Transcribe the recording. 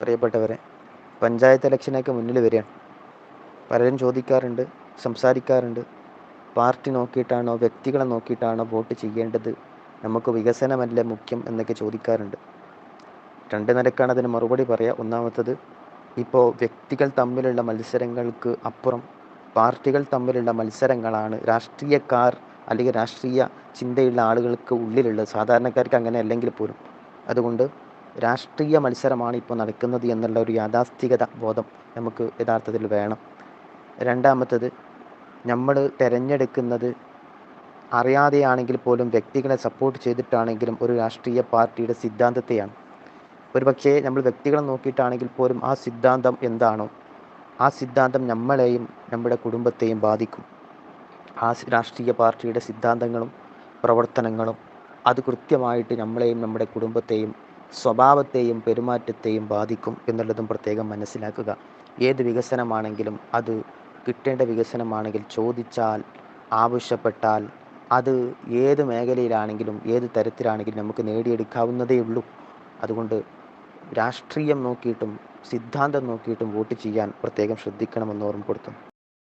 പ്രിയപ്പെട്ടവരെ പഞ്ചായത്ത് ഇലക്ഷനൊക്കെ മുന്നിൽ വരികയാണ്. പലരും ചോദിക്കാറുണ്ട് സംസാരിക്കാറുണ്ട്. പാർട്ടി നോക്കിയിട്ടാണോ വ്യക്തികളെ നോക്കിയിട്ടാണോ വോട്ട് ചെയ്യേണ്ടത്? നമുക്ക് വികസനമല്ലേ മുഖ്യം എന്നൊക്കെ ചോദിക്കാറുണ്ട്. രണ്ട് നിലക്കാണ് അതിന് മറുപടി പറയുക ഒന്നാമത്തത് ഇപ്പോൾ വ്യക്തികൾ തമ്മിലുള്ള മത്സരങ്ങൾക്ക് അപ്പുറം പാർട്ടികൾ തമ്മിലുള്ള മത്സരങ്ങളാണ് രാഷ്ട്രീയക്കാർ അല്ലെങ്കിൽ രാഷ്ട്രീയ ചിന്തയുള്ള ആളുകൾക്ക് ഉള്ളിലുള്ളത്. സാധാരണക്കാർക്ക് അങ്ങനെ അല്ലെങ്കിൽ പോലും. അതുകൊണ്ട് രാഷ്ട്രീയ മത്സരമാണ് ഇപ്പോൾ നടക്കുന്നത് എന്നുള്ള ഒരു യാഥാസ്ഥികത ബോധം നമുക്ക് യഥാർത്ഥത്തിൽ വേണം. രണ്ടാമത്തത് നമ്മൾ തിരഞ്ഞെടുക്കുന്നത് അറിയാതെയാണെങ്കിൽ പോലും വ്യക്തികളെ സപ്പോർട്ട് ചെയ്തിട്ടാണെങ്കിലും ഒരു രാഷ്ട്രീയ പാർട്ടിയുടെ സിദ്ധാന്തത്തെയാണ്. ഒരുപക്ഷേ നമ്മൾ വ്യക്തികളെ നോക്കിയിട്ടാണെങ്കിൽ പോലും ആ സിദ്ധാന്തം എന്താണോ ആ സിദ്ധാന്തം നമ്മളെയും നമ്മുടെ കുടുംബത്തെയും ബാധിക്കും. ആ രാഷ്ട്രീയ പാർട്ടിയുടെ സിദ്ധാന്തങ്ങളും പ്രവർത്തനങ്ങളും അത് കൃത്യമായിട്ട് നമ്മളെയും നമ്മുടെ കുടുംബത്തെയും സ്വഭാവത്തെയും പെരുമാറ്റത്തെയും ബാധിക്കും എന്നുള്ളതും പ്രത്യേകം മനസ്സിലാക്കുക. ഏത് വികസനമാണെങ്കിലും അത് കിട്ടേണ്ട വികസനമാണെങ്കിൽ ചോദിച്ചാൽ ആവശ്യപ്പെട്ടാൽ അത് ഏത് മേഖലയിലാണെങ്കിലും ഏത് തരത്തിലാണെങ്കിലും നമുക്ക് നേടിയെടുക്കാവുന്നതേ ഉള്ളൂ. അതുകൊണ്ട് രാഷ്ട്രീയം നോക്കിയിട്ടും സിദ്ധാന്തം നോക്കിയിട്ടും വോട്ട് ചെയ്യാൻ പ്രത്യേകം ശ്രദ്ധിക്കണമെന്ന് ഓർമ്മപ്പെടുത്തുന്നു.